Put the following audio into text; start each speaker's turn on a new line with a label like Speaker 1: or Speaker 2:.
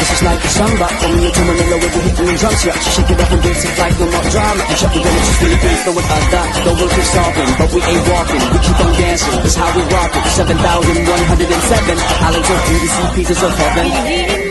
Speaker 1: This is like a samba. From you to Manila with we're hitting the drums Yeah, she shake it up and dance it like no more drama And shut the door, she's really pleased with us that The world keeps solving, but we ain't walking We keep on dancing, that's how we rock it. 7,107 Islands of beauty, see pieces of heaven.